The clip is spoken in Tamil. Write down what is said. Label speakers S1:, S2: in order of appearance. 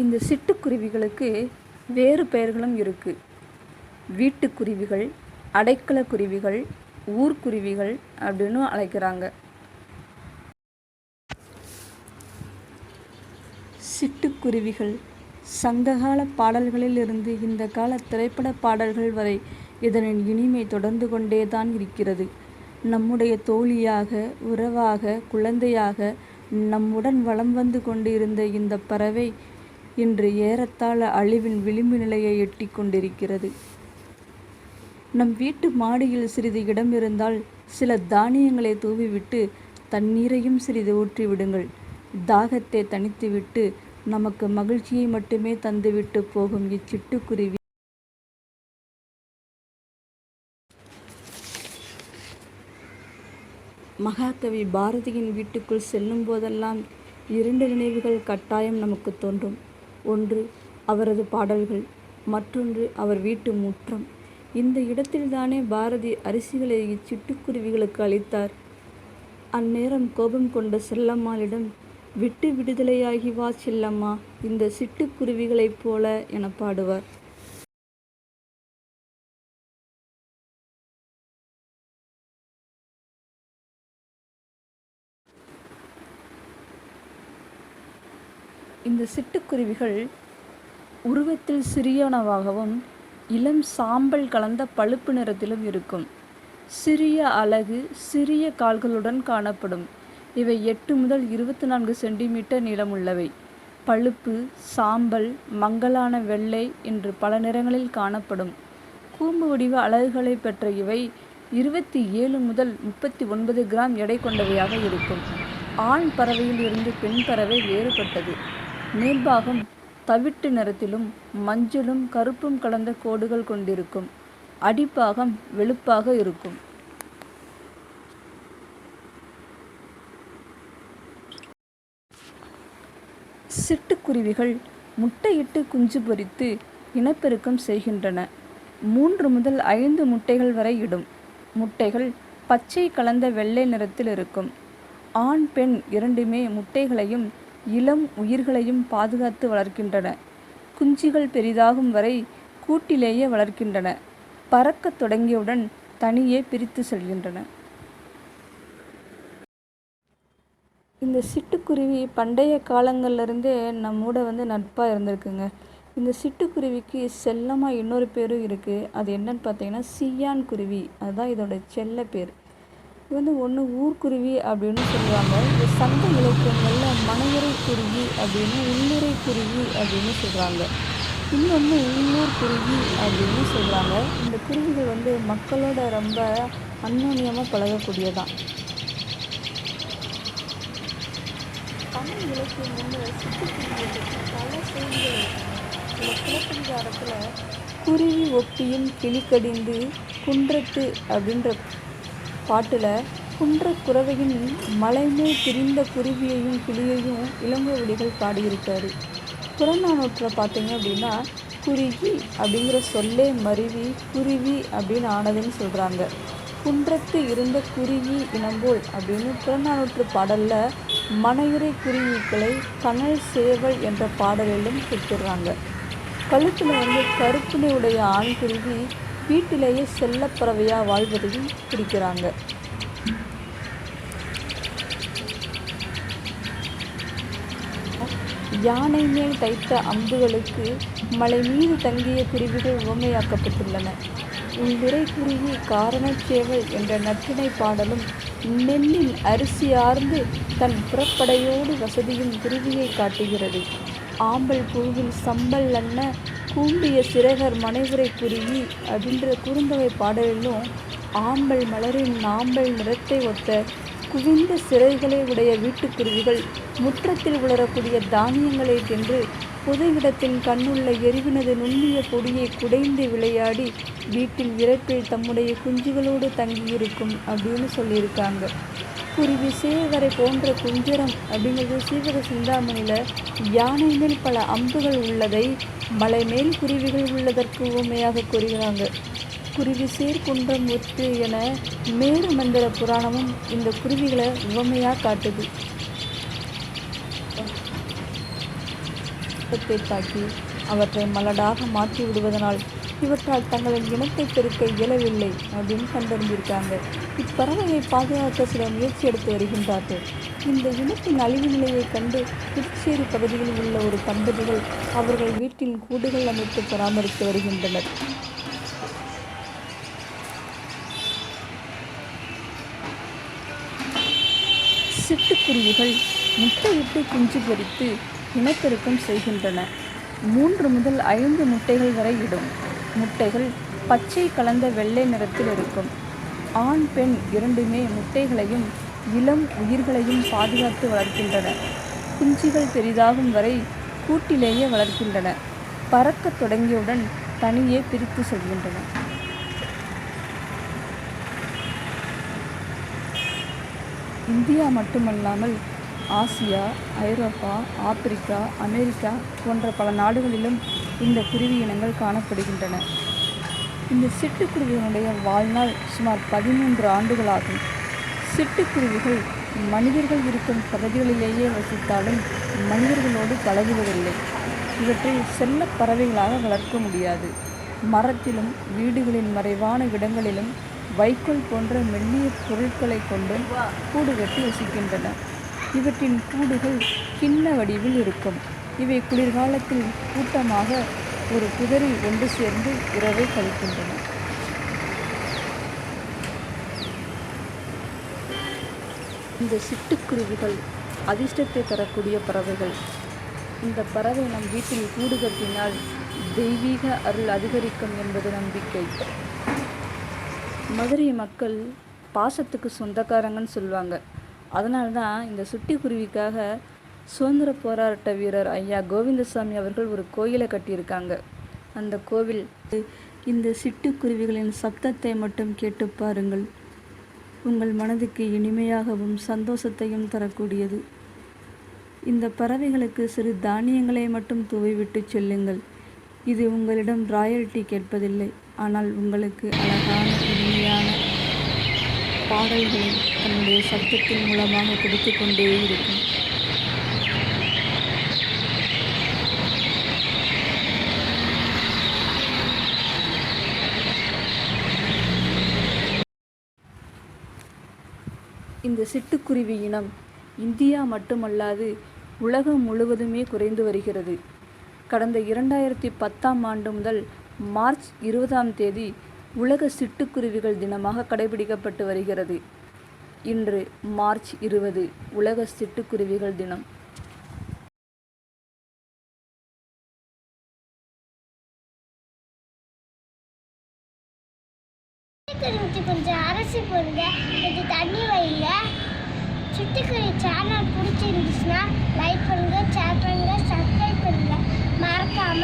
S1: இந்த சிட்டுக்குருவிகளுக்கு வேறு பெயர்களும் இருக்கு. வீட்டுக்குருவிகள் அடைக்கல குருவிகள் ஊர்க்குருவிகள் அப்படின்னு அழைக்கிறாங்க. சிட்டுக்குருவிகள் சங்ககால பாடல்களிலிருந்து இந்த கால திரைப்பட பாடல்கள் வரை இதனின் இனிமை தொடர்ந்து கொண்டே தான் இருக்கிறது. நம்முடைய தோழியாக உறவாக குழந்தையாக நம்முடன் வளம் வந்து கொண்டிருந்த இந்த பறவை இன்று ஏறத்தாழ அழிவின் விளிம்பு நிலையை எட்டி கொண்டிருக்கிறது. நம் வீட்டு மாடியில் சிறிது இடம் இருந்தால் சில தானியங்களை தூவிவிட்டு தண்ணீரையும் சிறிது ஊற்றி விடுங்கள் தாகத்தை தணித்துவிட்டு நமக்கு மகிழ்ச்சியை மட்டுமே தந்துவிட்டு போகும் இச்சிட்டுக்குருவி. மகாகவி பாரதியின் வீட்டுக்குள் செல்லும் போதெல்லாம் இரண்டு நினைவுகள் கட்டாயம் நமக்கு தோன்றும். ஒன்று அவரது பாடல்கள் மற்றொன்று அவர் வீட்டு முற்றம். இந்த இடத்தில்தானே பாரதி அரிசிகளை இச்சிட்டுக்குருவிகளுக்கு அளித்தார். அந்நேரம் கோபம் கொண்ட செல்லம்மாளிடம் விட்டு விடுதலையாகி வா செல்லம்மா இந்த சிட்டுக்குருவிகளைப் போல என பாடுவார். இந்த சிட்டுக்குருவிகள் உருவத்தில் சிறியனவாகவும் இளம் சாம்பல் கலந்த பழுப்பு நிறத்திலும் இருக்கும். சிறிய அலகு சிறிய கால்களுடன் காணப்படும். இவை எட்டு முதல் இருபத்தி நான்கு சென்டிமீட்டர் நீளமுள்ளவை. பழுப்பு சாம்பல் மங்கலான வெள்ளை என்று பல நிறங்களில் காணப்படும். கூம்பு வடிவ அலகுகளை பெற்ற இவை இருபத்தி ஏழு முதல் முப்பத்தி ஒன்பது கிராம் எடை கொண்டவையாக இருக்கும். ஆண் பறவையில் இருந்து பெண் பறவை வேறுபட்டது. மேல்பாகம் தவிட்டு நிறத்திலும் மஞ்சளும் கருப்பும் கலந்த கோடுகள் கொண்டிருக்கும். அடிப்பாகம் வெளுப்பாக இருக்கும். சிட்டுக்குருவிகள் முட்டையிட்டு குஞ்சு பொரித்து இனப்பெருக்கம் செய்கின்றன. மூன்று முதல் ஐந்து முட்டைகள் வரை இடும். முட்டைகள் பச்சை கலந்த வெள்ளை நிறத்தில் இருக்கும். ஆண் பெண் இரண்டுமே முட்டைகளையும் இளம் உயிர்களையும் பாதுகாத்து வளர்க்கின்றன. குஞ்சுகள் பெரிதாகும் வரை கூட்டிலேயே வளர்க்கின்றன. பறக்கத் தொடங்கியவுடன் தனியே பிரித்து செல்கின்றன. இந்த சிட்டுக்குருவி பண்டைய காலங்கள்லேருந்தே நம்மோட வந்து நட்பாக இருந்திருக்குங்க. இந்த சிட்டுக்குருவிக்கு செல்லமாக இன்னொரு பேரும் இருக்குது அது என்னன்னு பார்த்தீங்கன்னா சியான் குருவி. அதுதான் இதோட செல்ல பேர். இது வந்து ஒன்று ஊர்க்குருவி அப்படின்னு சொல்லுவாங்க. இது சங்க இலக்கியங்களில் மனையறை குருவி அப்படின்னு உள்ளுரை குருவி அப்படின்னு சொல்கிறாங்க இன்னொன்று உள்ளூர் குருவி அப்படின்னு சொல்கிறாங்க இந்த குருவிகள் வந்து மக்களோட ரொம்ப அந்யோன்யமாக பழகக்கூடியதான். தமிழ் இலக்கியங்களில் சிட்டுக்குருவியை பற்றி பல செய்திகள் இருக்குங்க குருவி ஒப்பியும் கிளிக்கடிந்து குன்றத்து அப்படின்ற பாட்டில் குன்ற குறவையின் மலைமேல் திரிந்த குருவியையும் கிளியையும் இளங்கோவடிகள் பாடியிருக்கார். புறநானூற்றில் பார்த்தீங்க அப்படின்னா குருவி அப்படிங்கிற சொல்லே மருவி குருவி அப்படின்னு ஆனதுன்னு சொல்கிறாங்க குன்றத்து இருந்த குருவி இனம்போல் அப்படின்னு புறநானூற்று பாடலில் மனையுறை குருவிகளை கனல் சேவல் என்ற பாடலிலும் கொடுத்துடுறாங்க கழுத்தில் வந்து கருப்பினை உடைய ஆண் குருவி வீட்டிலேயே செல்லப்பறவையாக வாழ்வதையும் பிடிக்கிறாங்க யானை மேல் தைத்த அம்புகளுக்கு மலை மீது தங்கிய குருவிகள் உவமையாக்கப்பட்டுள்ளன. உள்விரை குருவி காரணச்சேவல் என்ற நற்றினை பாடலும் நெல்லில் அரிசி ஆர்ந்து தன் புறப்படையோடு வசதியும் குருவியை காட்டுகிறது. ஆம்பல் புழுவில் சம்பல் அன்ன கூம்பிய சிறகர் மனைவுரை குருவி அப்படின்ற குறுந்தொகை பாடலிலும் ஆம்பல் மலரின் நாம்பல் நிறத்தை ஒத்த குவிந்த சிறைகளை உடைய வீட்டுக்குருவிகள் முற்றத்தில் உலரக்கூடிய தானியங்களை தின்று பொது இடத்தின் கண்ணுள்ள எரிவினது நுண்ணிய பொடியை குடைந்து விளையாடி வீட்டில் இறப்பில் தம்முடைய குஞ்சுகளோடு தங்கியிருக்கும் அப்படின்னு சொல்லியிருக்காங்க. குருவி சேவரை போன்ற குஞ்சரம் அப்படிங்கிறது சீவக சிந்தாமணியில் யானை மேல் பல அம்புகள் உள்ளதை மலை மேல் குருவிகள் உள்ளதற்கு உவமையாக கூறுகிறாங்க. குருவி சீர் குன்றம் ஒற்று என மேரு மந்திர புராணமும் இந்த குருவிகளை உவமையாக காட்டுது. கூட்டத்தை தாக்கி அவற்றை மலடாக மாற்றி விடுவதனால் இவற்றால் தங்களின் இனத்தை பெருக்க இயலவில்லை அப்படின்னு கண்டறிந்திருக்காங்க. இப்பறவையை பாதுகாக்க சில முயற்சி எடுத்து வருகின்றார்கள். இந்த இனத்தின் அழிவு நிலையை கண்டு புதுச்சேரி பகுதியில் உள்ள ஒரு தம்பதிகள் அவர்கள் வீட்டின் கூடுகள் அமைத்து பராமரித்து வருகின்றனர். சிட்டுக்குருவிகள் முட்டையிட்டு குஞ்சு பொரித்து இனப்பெருக்கம் செய்கின்றன. மூன்று முதல் ஐந்து முட்டைகள் வரை இடும். முட்டைகள் பச்சை கலந்த வெள்ளை நிறத்தில் இருக்கும். ஆண் பெண் இரண்டுமே முட்டைகளையும் இளம் உயிர்களையும் பாதுகாத்து வளர்க்கின்றன. குஞ்சுகள் பெரிதாகும் வரை கூட்டிலேயே வளர்க்கின்றன. பறக்கத் தொடங்கியவுடன் தனியே பிரித்து செல்கின்றன. இந்தியா மட்டுமல்லாமல் ஆசியா ஐரோப்பா ஆப்பிரிக்கா அமெரிக்கா போன்ற பல நாடுகளிலும் இந்த குருவி இனங்கள் காணப்படுகின்றன. இந்த சிட்டுக்குருவிகளுடைய வாழ்நாள் சுமார் பதிமூன்று ஆண்டுகளாகும். சிட்டுக்குருவிகள் மனிதர்கள் இருக்கும் பகுதிகளிலேயே வசித்தாலும் மனிதர்களோடு பழகுவதில்லை. இவற்றை செல்லப் பறவைகளாக வளர்க்க முடியாது. மரத்திலும் வீடுகளின் மறைவான இடங்களிலும் வைக்கோல் போன்ற மெல்லிய பொருட்களை கொண்டு கூடு கட்டி வசிக்கின்றன. இவற்றின் கூடுகள் கிண்ண வடிவில் இருக்கும். இவை குளிர்காலத்தில் கூட்டமாக ஒரு புதரில் ஒன்று சேர்ந்து இரவை கழிக்கின்றன. இந்த சிட்டுக்குருவிகள் அதிர்ஷ்டத்தை தரக்கூடிய பறவைகள். இந்த பறவை நம் வீட்டில் கூடு கட்டினால் தெய்வீக அருள் அதிகரிக்கும் என்பது நம்பிக்கை. மதுரை மக்கள் பாசத்துக்கு சொந்தக்காரங்கன்னு சொல்லுவாங்க. அதனால் தான் இந்த சுட்டிக்குருவிக்காக சுதந்திர போராட்ட வீரர் ஐயா கோவிந்தசாமி அவர்கள் ஒரு கோயிலை கட்டியிருக்காங்க. அந்த கோவில் இந்த சிட்டுக்குருவிகளின் சப்தத்தை மட்டும் கேட்டு பாருங்கள். உங்கள் மனதுக்கு இனிமையாகவும் சந்தோஷத்தையும் தரக்கூடியது. இந்த பறவைகளுக்கு சிறு தானியங்களை மட்டும் தூவிவிட்டு செல்லுங்கள். இது உங்களிடம் ராயல்டி கேட்பதில்லை. ஆனால் உங்களுக்கு அழகான இனிமையான பாடல்களை தன்னுடைய சப்தத்தின் மூலமாக கொடுத்து கொண்டே இருக்கும். இந்த சிட்டுக்குருவி இனம் இந்தியா மட்டுமல்லாது உலகம் முழுவதுமே குறைந்து வருகிறது. கடந்த இரண்டாயிரத்தி பத்தாம் ஆண்டு முதல் மார்ச் இருபதாம் தேதி உலக சிட்டுக்குருவிகள் தினமாக கடைபிடிக்கப்பட்டு வருகிறது. இன்று மார்ச் இருபது உலக சிட்டுக்குருவிகள் தினம்.
S2: கொஞ்சம் அரிசி போடுங்க. தண்ணி வைங்க. சிட்டுக்குருவி சேனல் பிடிச்சிருந்துச்சுன்னா லைக் பண்ணுங்க ஷேர் பண்ணுங்க சப்ஸ்கிரைப் பண்ணுங்க. மறக்காம